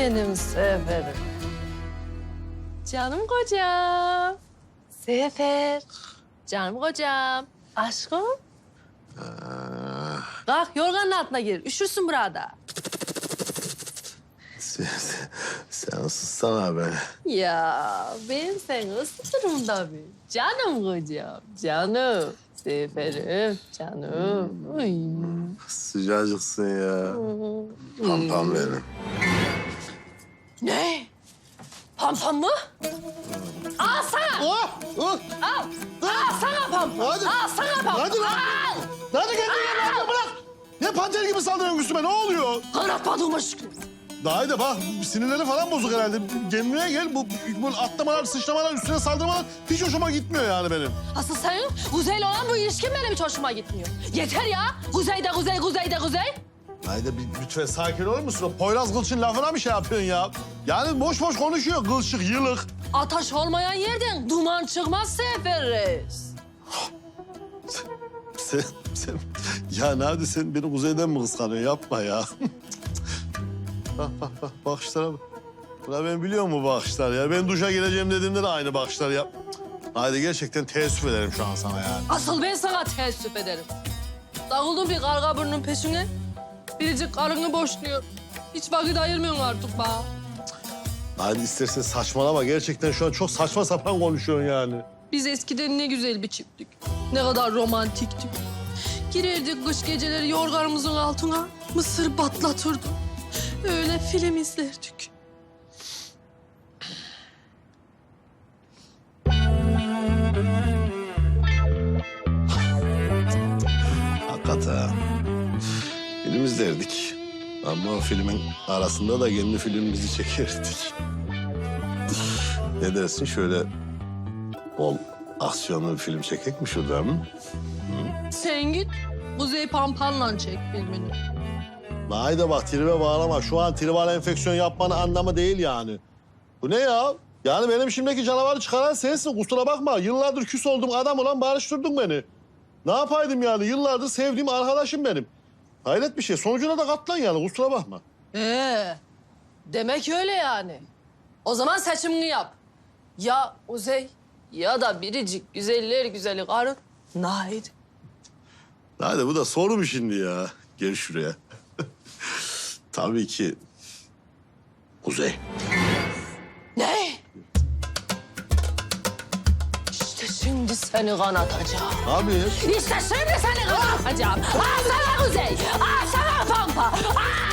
benim seferim. Canım kocam. Sefer. Canım kocam. Aşkım. Kalk yorganın altına gir. Üşürsün burada. Sen, sen ıssana be. Ya ben seni ısıtırım tabii. Canım kocam. Canım. Seferim. Canım. Ay. Sıcacıksın ya. Pampam benim. Ne? Pampam mı? Al sana. Oh, oh. Al. Al sana pampam. Hadi. Al sana pampam. Hadi lan. Al. Hadi kendine bırak, bırak. Ne panter gibi saldırıyorsun üstüme, ne oluyor? Kanatmadığıma şükür. Daha da bak, sinirleri falan bozuk herhalde. Kendine gel, bu, bu atlamalar, sıçramalar, üstüne saldırmalar hiç hoşuma gitmiyor yani benim. Asıl senin Kuzey'le olan bu ilişkin benim hiç hoşuma gitmiyor. Yeter ya. Kuzey'de Kuzey, Kuzey'de Kuzey. Haydi bir lütfen sakin olur musun? O Poyraz Kılçın lafına mı şey yapıyorsun ya? Yani boş boş konuşuyor, kılçık, yılık. Ataş olmayan yerden duman çıkmaz Sefer Reis. Sen, sen, ya Nadi sen beni kuzeyden mi kıskanıyorsun? Yapma ya. Bak bak bak bakışlara bak. Ben biliyor mu bakışlar ya? Ben duşa gireceğim dediğimde de aynı bakışlar yap. Haydi gerçekten teessüf ederim şu an sana yani. Asıl ben sana teessüf ederim. Dağıldın bir karga burnunun peşine. Biricik karını boşluyor. Hiç vakit ayırmıyorsun artık bana. Haydi istersen saçmalama. Gerçekten şu an çok saçma sapan konuşuyorsun yani. Biz eskiden ne güzel bir çifttik. Ne kadar romantiktik. Girerdik kış geceleri yorganımızın altına. Mısır batlatırdık. Öyle film izlerdik. Hakikaten. ha. Film izlerdik. Ama o filmin arasında da kendi filmimizi çekerdik. ne dersin şöyle bol aksiyonlu bir film çekek mi şurada mı? Sen git Kuzey Pampan'la çek filmini. Haydi bak tribe bağlama. Şu an tribal enfeksiyon yapmanın anlamı değil yani. Bu ne ya? Yani benim şimdiki canavarı çıkaran sensin. Kusura bakma. Yıllardır küs olduğum adam olan barıştırdın beni. Ne yapaydım yani? Yıllardır sevdiğim arkadaşım benim. Hayret bir şey. Sonucuna da katlan yani. Kusura bakma. Ee, demek öyle yani. O zaman seçimini yap. Ya Kuzey ya da biricik güzeller güzeli karın Nahid. Hadi bu da soru mu şimdi ya? Gel şuraya. Tabii ki Kuzey. Ne? İşte şimdi seni kanatacağım. Abi İşte şimdi seni kanatacağım. Al sana Kuzey. Al sana Pampa. Al! Al,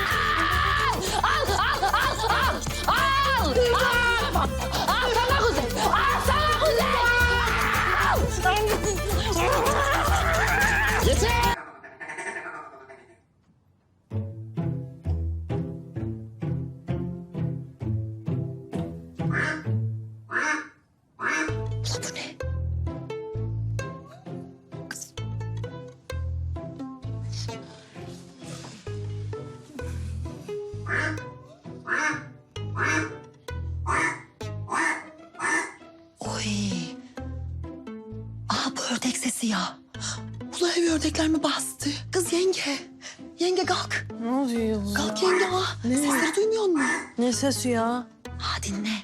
sesi ya? Ha dinle.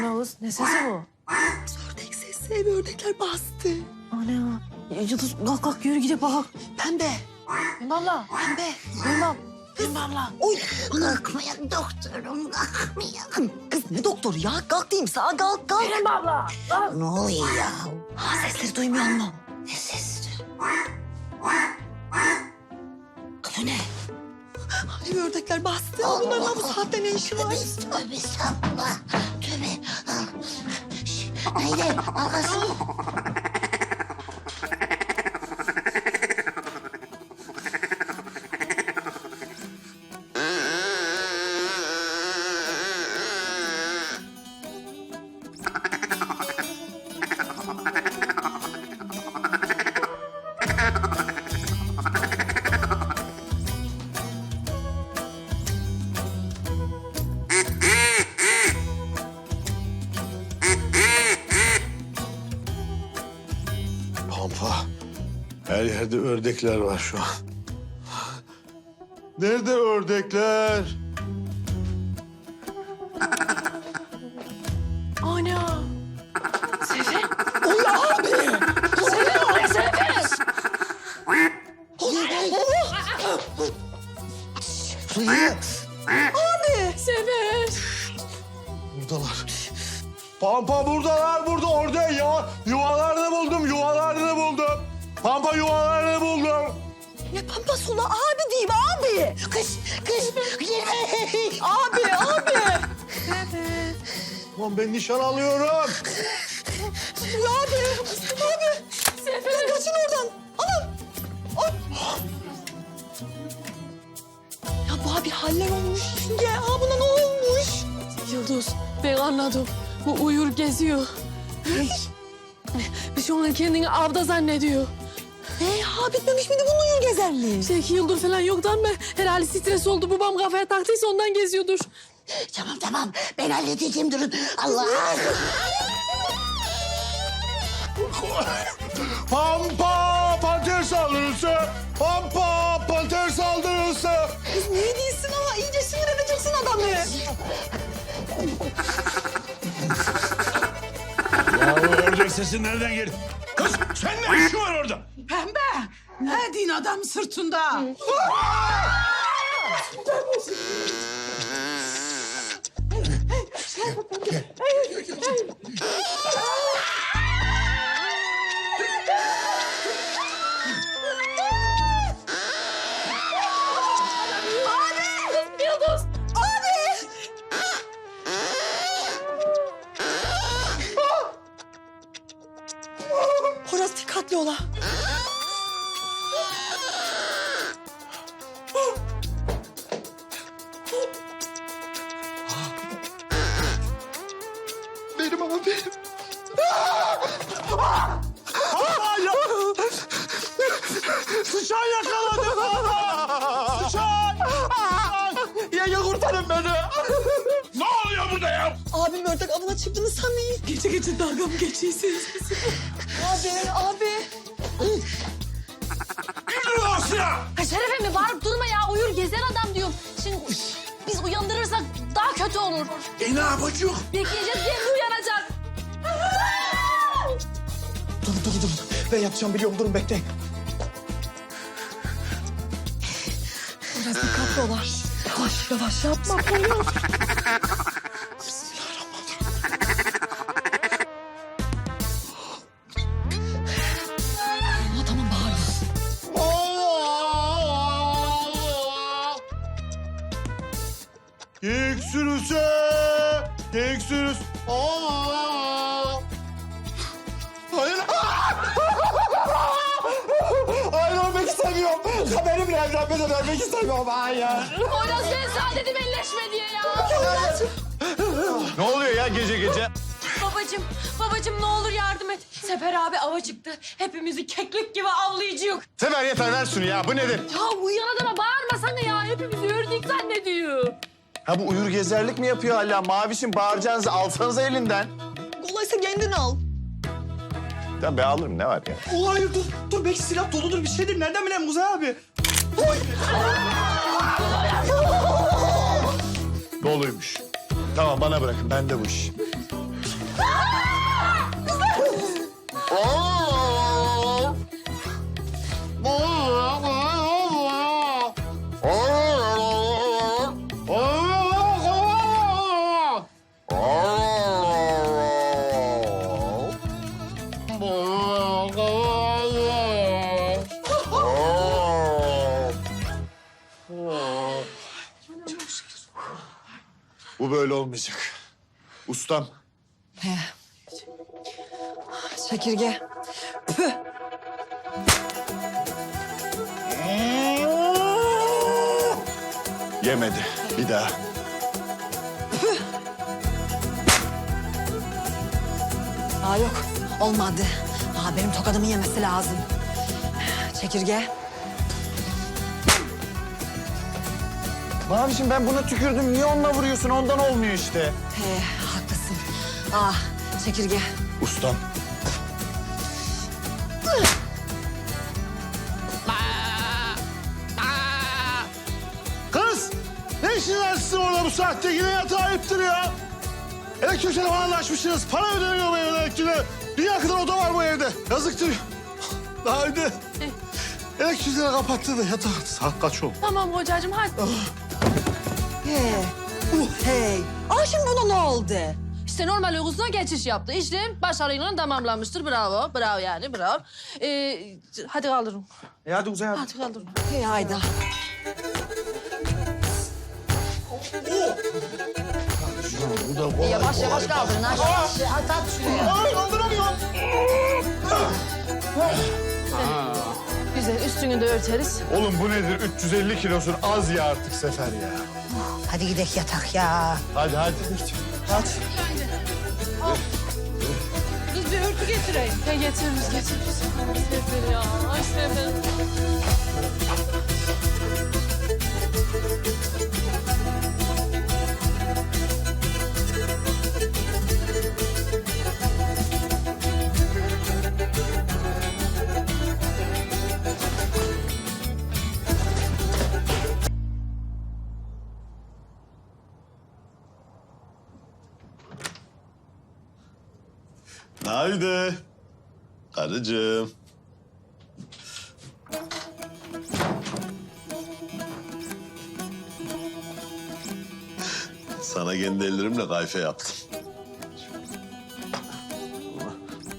Ne kız? Ne sesi bu? Ördek sesi ev ördekler bastı. Ana ya. Yıldız kalk kalk yürü gidip bak. Pembe. Valla. Pembe. Bilmem. Bilmem lan. Oy. Kalkmayan doktorum kalkmayan. Kız ne doktoru ya? Kalk diyeyim sana kalk kalk. Bilmem abla. Kalk. Ne oluyor ya? Ha sesleri duymuyor musun? Ne sesi? Ördekler bastı. Bunların ha bu saatte ne işi var? Tövbe estağfurullah. Tövbe. Neydi? Arkası. Her yerde ördekler var şu an. Nerede ördekler? Nişan alıyorum. Ya abi. Abi. Lan kaçın oradan. Anam. Ay. Ya bu abi haller olmuş. Yenge aa buna ne olmuş? Yıldız ben anladım. Bu uyur geziyor. Bir şey ona kendini avda zannediyor. Ee, ha bitmemiş miydi bunun uyur gezerliği? Şey iki yıldır falan yoktu ama herhalde stres oldu. Babam kafaya taktıysa ondan geziyordur. Tamam tamam ben halledeceğim durun. Allah. Pampa panter saldırısı. Pampa panter saldırısı. Kız ne değilsin ama iyice sinir edeceksin adamı. Ya orada sesin nereden geldi? Kız sen ne işin var orada? Pembe, ne din adam sırtında? Yeah. Abim ördek avına çıktığını sanmayın. Gece gece dalga mı geçiyorsunuz? Abi, abi. İndir lan silah! Ha Şeref emmi bağırıp durma ya. Uyur gezer adam diyorum. Şimdi biz uyandırırsak daha kötü olur. E ne yapacak? Bekleyeceğiz kendi uyanacak. Dur dur dur. Ben yapacağım biliyorum durun bekleyin. Poyraz dikkatli ola. Yavaş yavaş yapma Poyraz. Sürüsü. Aa! Hayır. Hayır ölmek istemiyorum. Benimle evlenmeden ölmek istemiyorum. Hayır. Poyraz sana dedim elleşme diye ya. Ne oluyor ya gece gece? Babacım, babacım ne olur yardım et. Sefer abi ava çıktı. Hepimizi keklik gibi avlayacak. Sefer yeter ver şunu ya. Bu nedir? Ya uyuyan adama bağırmasana ya. Hepimizi ördük zannediyor. Ha bu uyur gezerlik mi yapıyor hala? Mavişim bağıracağınızı alsanıza elinden. Kolaysa kendin al. Ya ben alırım ne var ya? Oh, hayır dur. Dur belki silah doludur bir şeydir. Nereden bileyim Kuzey abi? Doluymuş. Tamam bana bırakın. Bende bu iş. Olmayacak. Ustam. He. Çekirge. Püh. Yemedi. Bir daha. Aa yok. Olmadı. Aa benim tokadımı yemesi lazım. Çekirge. Mavişim ben buna tükürdüm. Niye onunla vuruyorsun? Ondan olmuyor işte. He haklısın. Aa çekirge. Ustam. Kız! Ne işiniz var sizin orada bu saatte? Yine yatağa ayıptır ya. Elektrik telefonla açmışsınız. Para ödeniyor bu evin elektriğine. Dünya kadar oda var bu evde. Yazıktır. Daha önce elektrikleri kapattı da yatağa. Saat kaç oldu? Tamam hocacığım hadi. He. Hey. Aa şimdi buna ne oldu? İşte normal uykusuna geçiş yaptı. İşlem başarıyla tamamlanmıştır. Bravo, bravo yani, bravo. Ee, hadi kaldırın, E hadi Uzay abi. hadi kaldırın. Hey hayda. Bu da kolay. Yavaş yavaş kaldırın. ha. At at şuraya. Ay kaldıramıyorum. Güzel, üstünü de örteriz. Oğlum bu nedir? 350 kilosun az ya artık Sefer ya. Hadi gidelim yatak ya. Hadi hadi. Kız bir örtü getireyim. Ya getiririz, getiririz. Sefer ya, ay Sefer. Haydi. Karıcığım. Sana kendi ellerimle kayfe yaptım.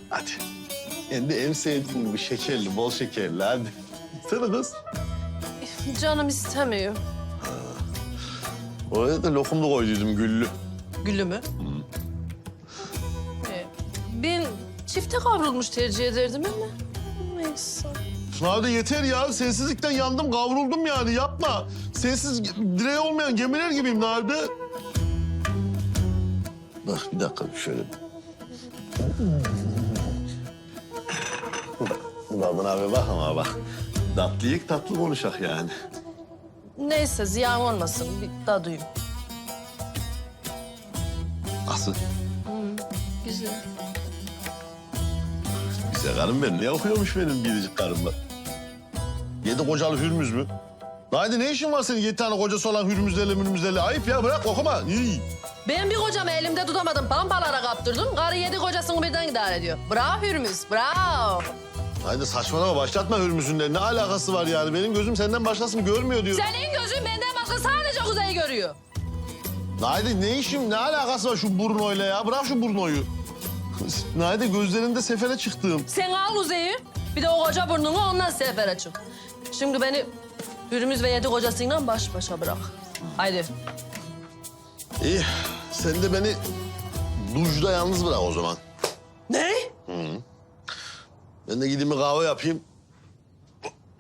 Hadi. Kendi en sevdiğim gibi şekerli, bol şekerli hadi. Sana kız. Canım istemiyor. Oraya da lokumlu koyduydum güllü. Gülü mü? Çifte kavrulmuş tercih ederdim ama. Neyse. Hadi yeter ya. Sensizlikten yandım, kavruldum yani. Yapma. Sensiz direği olmayan gemiler gibiyim Nade. Bak bir dakika şöyle. Babın abi bak ama bak. Tatlıyık tatlı konuşak yani. Neyse ziyan olmasın. Bir daha duyayım. Nasıl? Güzel. Güzel karım benim. Ne okuyormuş benim biricik karımla? Yedi kocalı hürmüz mü? Haydi ne işin var senin yedi tane kocası olan hürmüzlerle mürmüzlerle? Ayıp ya bırak okuma. İyi. Ben bir kocamı elimde tutamadım. Pampalara kaptırdım. Karı yedi kocasını birden idare ediyor. Bravo Hürmüz, bravo. Haydi saçmalama başlatma hürmüzünle. Ne alakası var yani? Benim gözüm senden başkasını görmüyor diyor. Senin gözün benden başka sadece kuzeyi görüyor. Haydi ne işim, ne alakası var şu Bruno'yla ya? Bırak şu Bruno'yu. Haydi gözlerinde sefere çıktım. Sen al kuzeyi. Bir de o koca burnunu ondan sefere çık. Şimdi beni Hürmüz ve yedi kocasıyla baş başa bırak. Haydi. İyi, sen de beni duşta yalnız bırak o zaman. Ne? Ben de gideyim bir kahve yapayım.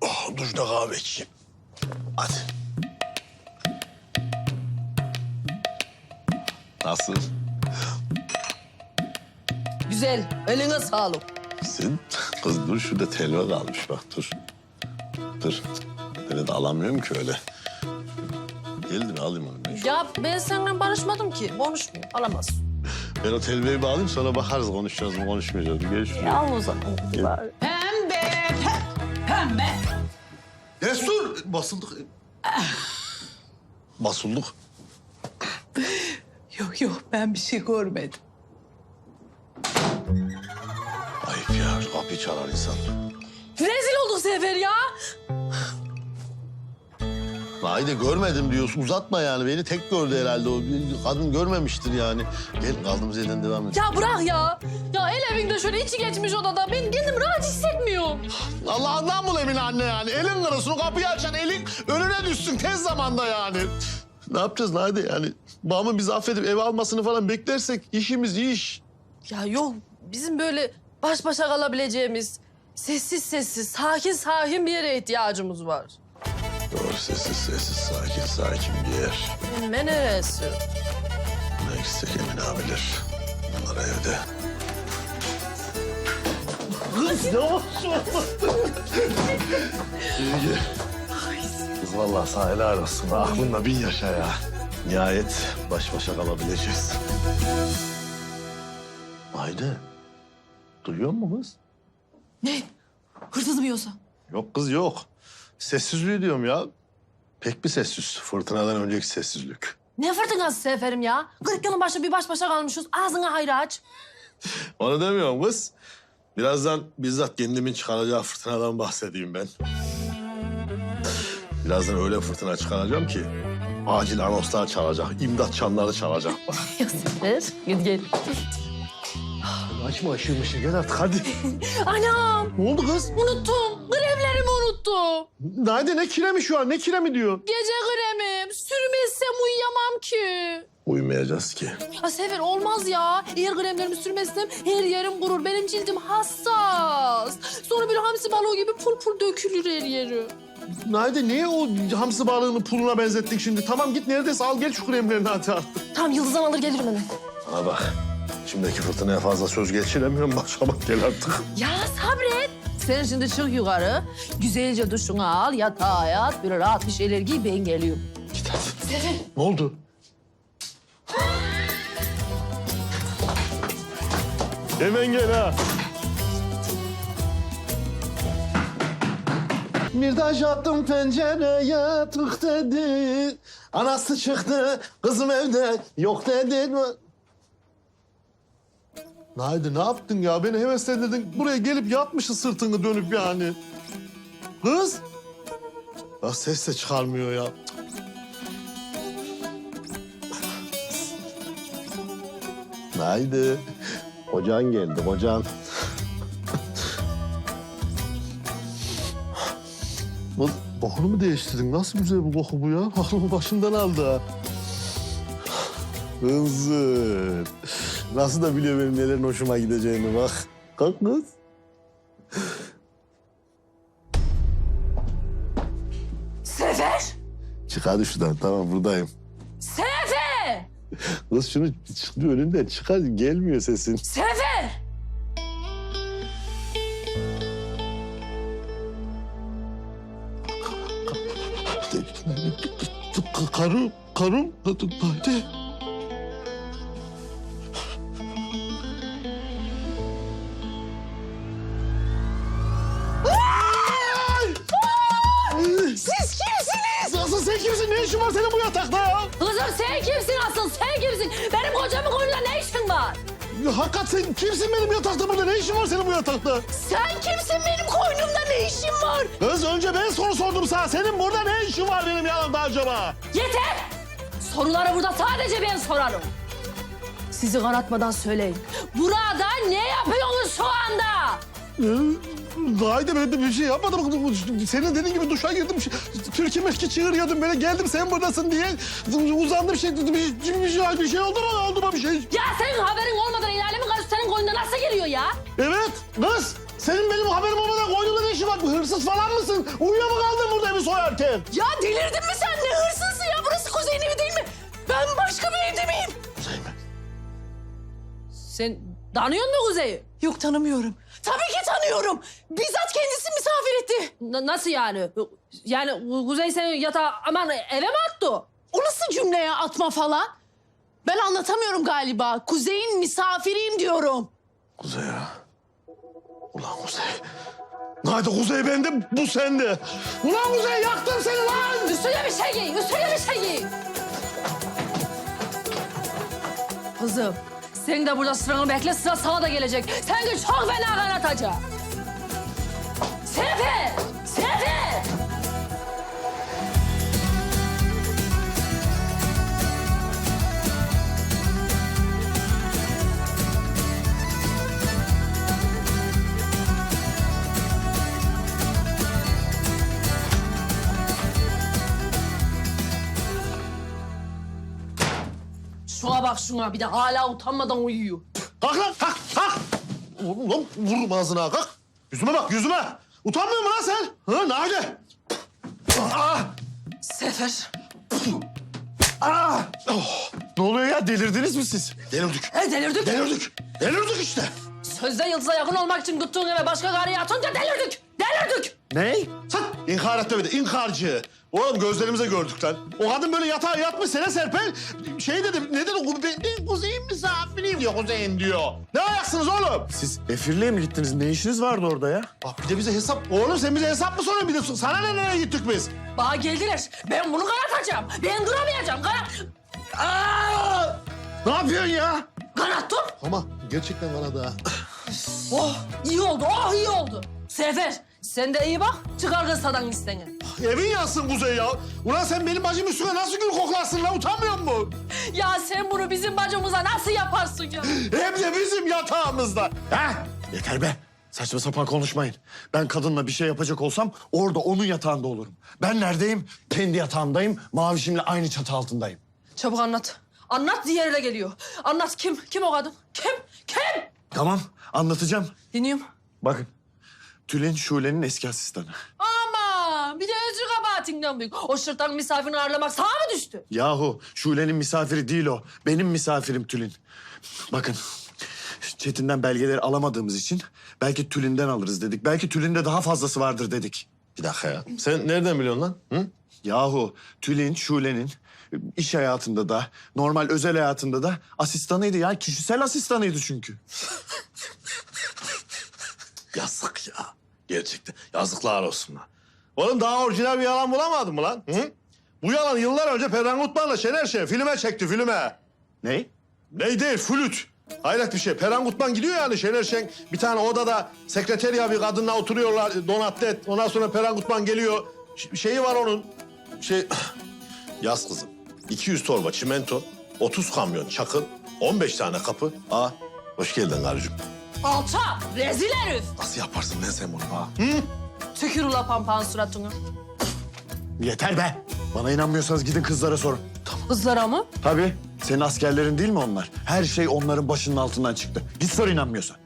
Oh, duşta kahve içeyim. Hadi. Nasıl? Güzel. Eline sağlık. Sen kız dur şurada telva kalmış bak dur. Dur. Beni de alamıyorum ki öyle. Geldi mi alayım onu ben. Ya ben seninle barışmadım ki. Konuşmuyor. Alamaz. Ben o telveyi bir alayım sonra bakarız konuşacağız mı konuşmayacağız mı. Gel şuraya. Al o zaman. Pembe, pe- pembe. Destur! Basıldık. Basıldık. Yok yok ben bir şey görmedim. Ayıp ya kapıyı çalar insan. Rezil olduk Sefer ya. Haydi görmedim diyorsun uzatma yani. Beni tek gördü herhalde o. Kadın görmemiştir yani. Gel kaldığımız yerden devam et. Ya bırak ya. Ya el evinde şöyle içi geçmiş odada. Ben kendim rahat hissetmiyorum. Allah'ından bul Emine anne yani. Elin kırılsın, kapıyı açan elin önüne düşsün tez zamanda yani. Ne yapacağız Nade yani? Babamın bizi affedip eve almasını falan beklersek işimiz iş. Ya yok bizim böyle baş başa kalabileceğimiz sessiz sessiz, sakin sakin bir yere ihtiyacımız var. Doğru sessiz sessiz sakin sakin bir yer. Ne neresi? Ne gitsek Emine abiler. Bunlar evde. Kız yavaş İyi. Kız vallahi sana helal olsun. Aklınla bin yaşa ya. Nihayet baş başa kalabileceğiz. Haydi. Duyuyor musun kız? Ne? Hırsız mı yoksa? Yok kız yok. Sessizliği diyorum ya. Pek bir sessiz. Fırtınadan önceki sessizlik. Ne fırtınası Seferim ya? Kırk yılın başı bir baş başa kalmışız. Ağzına hayra aç. Onu demiyorum kız. Birazdan bizzat kendimin çıkaracağı fırtınadan bahsedeyim ben. Birazdan öyle fırtına çıkaracağım ki acil anonslar çalacak. imdat çanları çalacak. Bak. Ya Sefer. Git gel. Açma mışığı gel artık hadi. Anam. Ne oldu kız? Unuttum. Kremlerimi unuttum. Nerede ne kiremi şu an ne kiremi diyor? Gece kremim. Sürmezsem uyuyamam ki. Uyumayacağız ki. Ya Sefer olmaz ya. Eğer kremlerimi sürmezsem her yerim kurur. Benim cildim hassas. Sonra böyle hamsi balığı gibi pul pul dökülür her yeri. Nerede niye o hamsi balığını puluna benzettik şimdi? Tamam git neredeyse al gel şu kremlerini hadi artık. Tamam Yıldız'dan alır gelirim hemen. Bana bak. Şimdiki fırtınaya fazla söz geçiremiyorum. Başa bak gel artık. Ya sabret. Sen şimdi çık yukarı. Güzelce duşunu al, yatağa yat. Böyle rahat bir şeyler giy, ben geliyorum. Git hadi. Ne oldu? Hemen gel ha. Bir taş attım pencereye tık dedi. Anası çıktı, kızım evde yok dedi. Haydi ne yaptın ya? Beni heveslendirdin. Buraya gelip yatmışsın sırtını dönüp yani. Kız. Ya ses de çıkarmıyor ya. Haydi. Kocan geldi, kocan. Bu kokunu mu değiştirdin? Nasıl güzel bu koku bu ya? Aklımı başımdan aldı ha. Kızım. Nasıl da biliyor benim nelerin hoşuma gideceğini bak. Kalk kız. Sefer! Çık hadi şuradan. Tamam buradayım. Sefer! Kız şunu çıktı önünden çıkar. Gelmiyor sesin. Sefer! Karım, karım. Haydi. Sen kimsin benim yatakta burada? Ne işin var senin bu yatakta? Sen kimsin benim koynumda ne işin var? Kız önce ben soru sordum sana. Senin burada ne işin var benim yanımda acaba? Yeter! Soruları burada sadece ben sorarım. Sizi kanatmadan söyleyin. Burada ne yapıyorsunuz şu anda? Haydi ben de bir şey yapmadım. Senin dediğin gibi duşa girdim. Türkiye merki çığırıyordum. Böyle geldim sen buradasın diye. Uzandım şey, bir, bir, bir, şey, bir şey oldu mu? Oldu mu bir şey? Ya senin haberin olmadan el alemin karısı senin koynuna nasıl geliyor ya? Evet kız. Senin benim haberim olmadan koynumda ne işin var? Hırsız falan mısın? Uyuyor mu kaldın burada evi soyarken? Ya delirdin mi sen? Ne hırsızı ya? Burası Kuzey'in evi değil mi? Ben başka bir evde miyim? Kuzey mi? Sen tanıyor musun Kuzey'i? Yok tanımıyorum. Tabii ki tanıyorum. Bizzat kendisi misafir etti. Na- nasıl yani? Yani Kuzey seni yatağa aman eve mi attı? O nasıl cümleye atma falan? Ben anlatamıyorum galiba. Kuzey'in misafiriyim diyorum. Kuzey ya. Ulan Kuzey. Haydi Kuzey bende, bu sende. Ulan Kuzey yaktım seni lan! Üstüne bir şey giy, üstüne bir şey giy. Kızım, sen de burada sıranı bekle, sıra sana da gelecek. Sen de çok fena kanatacak. Sefer! Şuna bir de hala utanmadan uyuyor. Kalk lan, kalk, kalk! Oğlum lan vururum ağzına, kalk. Yüzüme bak, yüzüme. Utanmıyor musun lan sen? Ha, nerede? Ah! Sefer. Ah! Oh! Ne oluyor ya, delirdiniz mi siz? Delirdik. E delirdik. Delirdik. Delirdik işte. Sözde yıldıza yakın olmak için tuttuğun eve başka karıyı atınca delirdik. Delirdik. Ne? Sen inkar et demedi, inkarcı. Oğlum gözlerimize gördük lan. O kadın böyle yatağa yatmış sene serpel. Şey dedi, ne dedi? o? Ben, kuzeyin misafiriyim diyor, kuzeyin diyor. Ne ayaksınız oğlum? Siz Efirli'ye mi gittiniz? Ne işiniz vardı orada ya? Bak bir de bize hesap... Oğlum sen bize hesap mı soruyorsun? Bir de sana ne nereye gittik biz? Bana geldiler. Ben bunu kanatacağım. Ben duramayacağım. Kanat... Aa! Ne yapıyorsun ya? Kanattım. Ama gerçekten bana da. Oh iyi oldu. Oh iyi oldu. Sefer sen de iyi bak. Çıkar kız sadan listeni. Evin yansın Kuzey ya. Ulan sen benim bacım üstüne nasıl gül koklarsın lan utanmıyor musun? Ya sen bunu bizim bacımıza nasıl yaparsın ya? Hem de bizim yatağımızda. Ha? Yeter be. Saçma sapan konuşmayın. Ben kadınla bir şey yapacak olsam orada onun yatağında olurum. Ben neredeyim? Kendi yatağımdayım. Mavişimle aynı çatı altındayım. Çabuk anlat. Anlat diğeri de geliyor. Anlat kim? Kim o kadın? Kim? Kim? Tamam anlatacağım. Dinliyorum. Bakın Tülin Şule'nin eski asistanı. Ama bir de özür kabahatinden büyük. O şırtan misafirini ağırlamak sana mı düştü? Yahu Şule'nin misafiri değil o. Benim misafirim Tülin. Bakın Çetin'den belgeleri alamadığımız için belki Tülin'den alırız dedik. Belki Tülin'de daha fazlası vardır dedik. Bir dakika ya. Sen nereden biliyorsun lan? Hı? Yahu Tülin Şule'nin iş hayatında da normal özel hayatında da asistanıydı ya. Kişisel asistanıydı çünkü. Yazık ya. Gerçekten. Yazıklar olsun lan. Oğlum daha orijinal bir yalan bulamadın mı lan? Hı? Bu yalan yıllar önce Perran Kutman'la Şener Şen filme çekti filme. Ne? Ney değil flüt. Hayret bir şey. Perran Kutman gidiyor yani Şener Şen. Bir tane odada sekreterya bir kadınla oturuyorlar. Donatlet. Ondan sonra Perran Kutman geliyor. Ş- şeyi var onun. Şey... Yaz kızım. 200 torba çimento, 30 kamyon çakıl, 15 tane kapı. Aa, hoş geldin karıcığım. Alçak, rezil herif. Nasıl yaparsın lan sen bunu? Ha? Tükür ula pampağın suratını. Yeter be. Bana inanmıyorsanız gidin kızlara sorun. Kızlara mı? Tabii. Senin askerlerin değil mi onlar? Her şey onların başının altından çıktı. Git sor inanmıyorsan.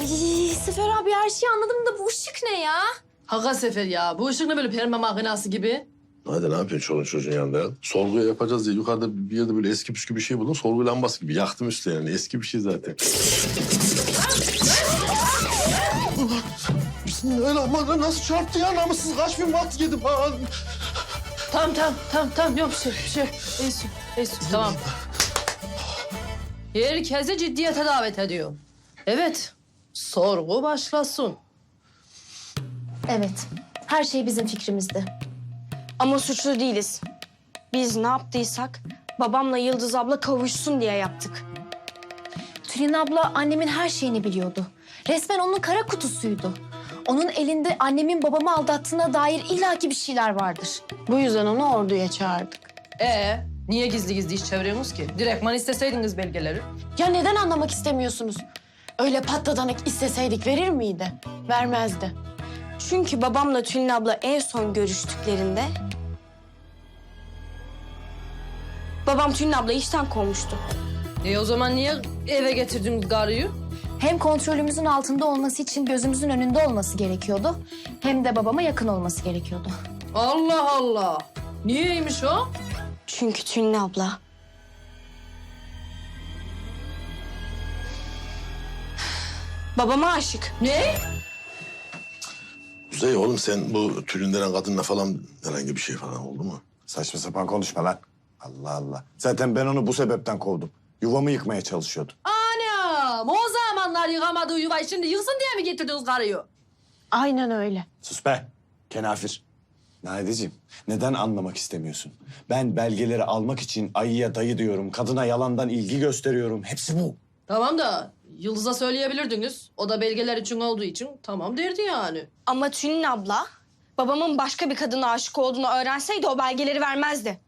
Ay, Sefer abi her şeyi anladım da bu ışık ne ya? Haka Sefer ya. Bu ışık ne böyle perma makinası gibi? Hadi ne yapıyorsun çoluk çocuğun yanında ya? Sorguya yapacağız diye yukarıda bir yerde böyle eski püskü bir şey buldum. Sorgu lambası gibi yaktım üstüne yani. Eski bir şey zaten. Bismillahirrahmanirrahim. Nasıl çarptı ya? Namussuz kaç bin watt yedim ha? Tamam tamam tamam tamam yok bir şey bir şey. İyisin iyisin tamam. Herkesi ciddiyete davet ediyor. Evet sorgu başlasın. Evet. Her şey bizim fikrimizdi. Ama suçlu değiliz. Biz ne yaptıysak babamla Yıldız abla kavuşsun diye yaptık. Tülin abla annemin her şeyini biliyordu. Resmen onun kara kutusuydu. Onun elinde annemin babamı aldattığına dair illaki bir şeyler vardır. Bu yüzden onu orduya çağırdık. Ee niye gizli gizli iş çeviriyorsunuz ki? Direktman isteseydiniz belgeleri. Ya neden anlamak istemiyorsunuz? Öyle patladanak isteseydik verir miydi? Vermezdi. Çünkü babamla Tülin abla en son görüştüklerinde... Babam Tülin abla işten kovmuştu. E o zaman niye eve getirdiniz karıyı? Hem kontrolümüzün altında olması için gözümüzün önünde olması gerekiyordu. Hem de babama yakın olması gerekiyordu. Allah Allah. Niyeymiş o? Çünkü Tülin abla... Babama aşık. Ne? Kuzey oğlum sen bu Tülin denen kadınla falan herhangi bir şey falan oldu mu? Saçma sapan konuşma lan. Allah Allah. Zaten ben onu bu sebepten kovdum. Yuvamı yıkmaya çalışıyordu. Anam o zamanlar yıkamadığı yuvayı şimdi yıksın diye mi getirdiniz karıyı? Aynen öyle. Sus be. Kenafir. Nadeciğim, neden anlamak istemiyorsun? Ben belgeleri almak için ayıya dayı diyorum, kadına yalandan ilgi gösteriyorum. Hepsi bu. Tamam da Yıldız'a söyleyebilirdiniz. O da belgeler için olduğu için tamam derdi yani. Ama Tülin abla babamın başka bir kadına aşık olduğunu öğrenseydi o belgeleri vermezdi.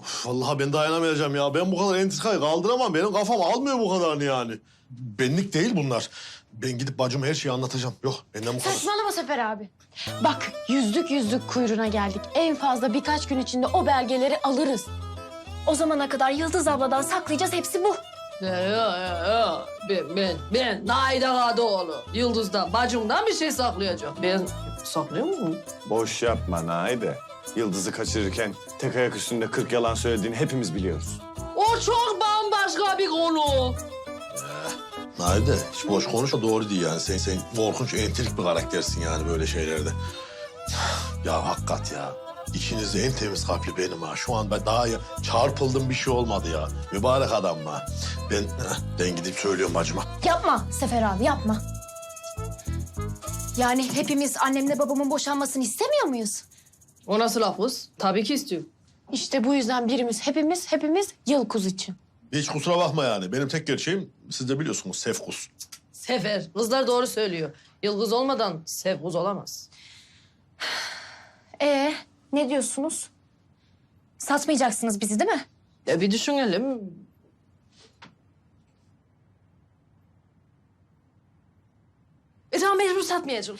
Üf, Vallahi ben dayanamayacağım ya. Ben bu kadar entrikayı kaldıramam. Benim kafam almıyor bu kadarını yani. Benlik değil bunlar. Ben gidip bacıma her şeyi anlatacağım. Yok benden bu kadar. Saçmalama Sefer abi. Bak yüzlük yüzlük kuyruğuna geldik. En fazla birkaç gün içinde o belgeleri alırız. O zamana kadar Yıldız abladan saklayacağız hepsi bu. Ya, ya, ya. Ben, ben, ben Naide Kadıoğlu. Yıldız'dan, bacımdan bir şey saklayacağım. Ben saklıyor muyum? Boş yapma Naide. Yıldız'ı kaçırırken tek ayak üstünde 40 yalan söylediğini hepimiz biliyoruz. O çok bambaşka bir konu. Naide hiç boş konuşma doğru değil yani. Sen, sen korkunç entrik bir karaktersin yani böyle şeylerde. Ya hakikat ya. İçinizde en temiz kalpli benim ha. Şu an ben daha ya, çarpıldım bir şey olmadı ya. Mübarek adam ha. Ben, ben gidip söylüyorum bacıma. Yapma Sefer abi yapma. Yani hepimiz annemle babamın boşanmasını istemiyor muyuz? O nasıl laf kız? Tabii ki istiyorum. İşte bu yüzden birimiz hepimiz hepimiz Yılkuz için. Hiç kusura bakma yani. Benim tek gerçeğim siz de biliyorsunuz Sefkus. Sefer. Kızlar doğru söylüyor. Yıldız olmadan sevkuz olamaz. Ee, ne diyorsunuz? Satmayacaksınız bizi değil mi? Ya bir düşünelim. E tamam mecbur satmayacağım.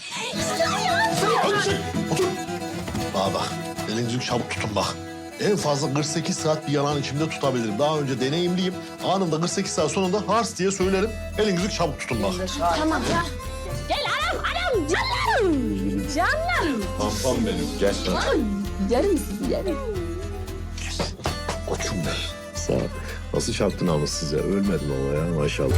Bana bak. Elinizi çabuk tutun bak. En fazla 48 saat bir yalan içimde tutabilirim. Daha önce deneyimliyim. Anında 48 saat sonunda hars diye söylerim. Elinizi çabuk tutun bak. Tamam ya. Gel anam anam canlarım. Canlarım. Pampam benim. Gel. Yerim sizi yerim. Koçum benim. Sağ ol. Nasıl çarptın ama size? Ölmedim ama ya maşallah.